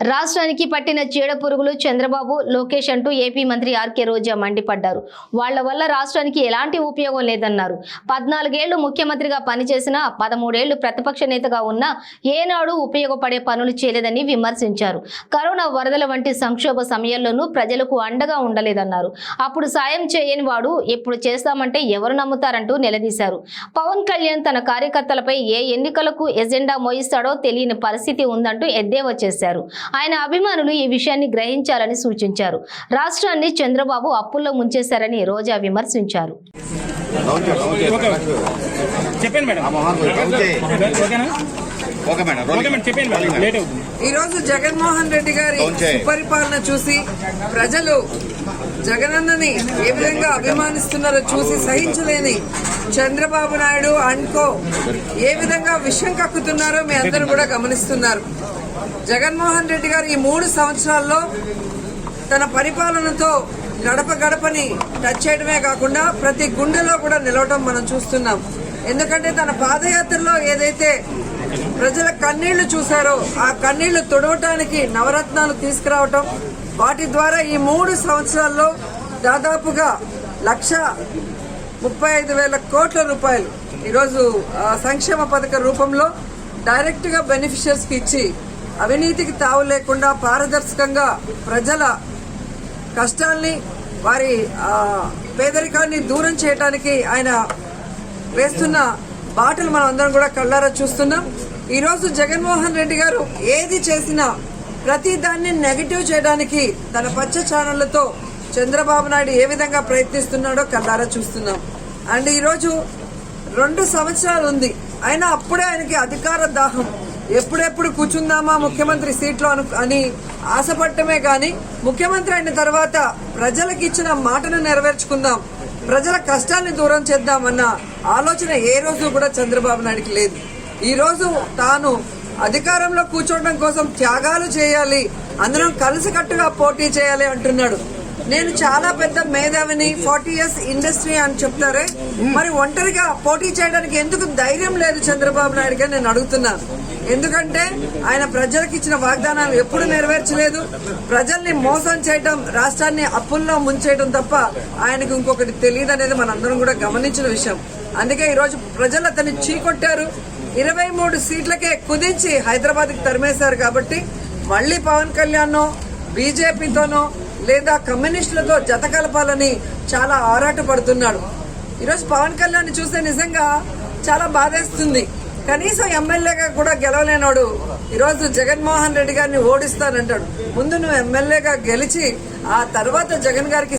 రాష్ట్రానికి పట్టిన చీడ పురుగులు చంద్రబాబు లోకేష్ అంటూ ఏపీ మంత్రి ఆర్కే రోజా మండిపడ్డారు. వాళ్ళ వల్ల రాష్ట్రానికి ఎలాంటి ఉపయోగం లేదన్నారు. పద్నాలుగేళ్ళు ముఖ్యమంత్రిగా పనిచేసిన పదమూడేళ్ళు ప్రతిపక్ష నేతగా ఉన్నా ఏనాడు ఉపయోగపడే పనులు చేయలేదని విమర్శించారు. కరోనా వరదల వంటి సంక్షోభ సమయంలోనూ ప్రజలకు అండగా ఉండలేదన్నారు. అప్పుడు సాయం చేయని వాడు ఎప్పుడు చేస్తామంటే ఎవరు నమ్ముతారంటూ నిలదీశారు. పవన్ కళ్యాణ్ తన కార్యకర్తలపై ఏ ఎన్నికలకు ఎజెండా మోయిస్తాడో తెలియని పరిస్థితి ఉందంటూ ఎద్దేవా చేశారు. ఆయన అభిమానులు ఈ విషయాన్ని గ్రహించాలని సూచించారు. రాష్ట్రాన్ని చంద్రబాబు అప్పుల్లో ముంచేశారని రోజా విమర్శించారు. ఈ రోజు జగన్మోహన్ రెడ్డి గారి ఓకే. సుపరిపాలన చూసి ప్రజలు జగనన్నని ఏ విధంగా అభిమానిస్తున్నారో చూసి సహించలేని చంద్రబాబు నాయుడు అండ్కో ఏ విధంగా విషం కక్కుతున్నారో మీ అందరూ కూడా గమనిస్తున్నారు. జగన్మోహన్ రెడ్డి గారు ఈ మూడు సంవత్సరాల్లో తన పరిపాలనతో గడప గడపని టచ్ చేయడమే కాకుండా ప్రతి గుండెలో కూడా నిలవటం మనం చూస్తున్నాం. ఎందుకంటే తన పాదయాత్రలో ఏదైతే ప్రజల కన్నీళ్ళు చూశారో ఆ కన్నీళ్ళు తుడవటానికి నవరత్నాలు తీసుకురావటం వాటి ద్వారా ఈ మూడు సంవత్సరాల్లో దాదాపుగా లక్ష ముప్పై ఐదు వేల కోట్ల రూపాయలు ఈరోజు సంక్షేమ పథక రూపంలో డైరెక్ట్గా బెనిఫిషియర్స్కి ఇచ్చి అవినీతికి తావు లేకుండా పారదర్శకంగా ప్రజల కష్టాల్ని వారి పేదరికాన్ని దూరం చేయడానికి ఆయన వేస్తున్న బాటలు మనం అందరం కూడా కళ్ళారా చూస్తున్నాం. ఈరోజు జగన్మోహన్ రెడ్డి గారు ఏది చేసినా ప్రతి దాన్ని నెగటివ్ చేయడానికి తన పచ్చ ఛానళ్ళతో చంద్రబాబు నాయుడు ఏ విధంగా ప్రయత్నిస్తున్నాడో కళ్ళారా చూస్తున్నాం. అండ్ ఈరోజు రెండు సంవత్సరాలు ఉంది. అయినా అప్పుడే ఆయనకి అధికార దాహం. ఎప్పుడెప్పుడు కూర్చుందామా ముఖ్యమంత్రి సీట్లో అను అని ఆశపడటమే కానీ ముఖ్యమంత్రి అయిన తర్వాత ప్రజలకు ఇచ్చిన మాటను నెరవేర్చుకుందాం. ప్రజల కష్టాన్ని దూరం చేద్దామన్న ఆలోచన ఏ రోజు కూడా చంద్రబాబు నాయుడికి లేదు. ఈరోజు తాను అధికారంలో కూర్చోవడం కోసం త్యాగాలు చేయాలి అందరం కలిసికట్టుగా పోటీ చేయాలి అంటున్నాడు. నేను చాలా పెద్ద మేధావిని ఫార్టీ ఇయర్స్ ఇండస్ట్రీ అని చెప్తారే. మరి ఒంటరిగా పోటీ చేయడానికి ఎందుకు ధైర్యం లేదు చంద్రబాబు నాయుడు గారు? నేను అడుగుతున్నాను. ఎందుకంటే ఆయన ప్రజలకు ఇచ్చిన వాగ్దానాలు ఎప్పుడు నెరవేర్చలేదు. ప్రజల్ని మోసం చేయడం రాష్ట్రాన్ని అప్పుల్లో ముంచేయడం తప్ప ఆయనకు ఇంకొకటి తెలియదు అనేది మనందరం కూడా గమనించిన విషయం. అందుకే ఈరోజు ప్రజలు అతన్ని చీకొట్టారు. ఇరవై మూడు సీట్లకే కుదించి హైదరాబాద్కి తరిమేశారు కాబట్టి మళ్ళీ పవన్ కళ్యాణ్ బీజేపీతోనో లేదా కమ్యూనిస్టులతో జత కలపాలని చాలా ఆరాటపడుతున్నాడు. ఈరోజు పవన్ కళ్యాణ్ చూస్తే నిజంగా చాలా బాధేస్తుంది. కనీసం ఎమ్మెల్యేగా కూడా గెలవలేనోడు ఈరోజు జగన్మోహన్ రెడ్డి గారిని ఓడిస్తానంటాడు. ముందు నువ్వు ఎమ్మెల్యేగా గెలిచి ఆ తర్వాత జగన్ గారికి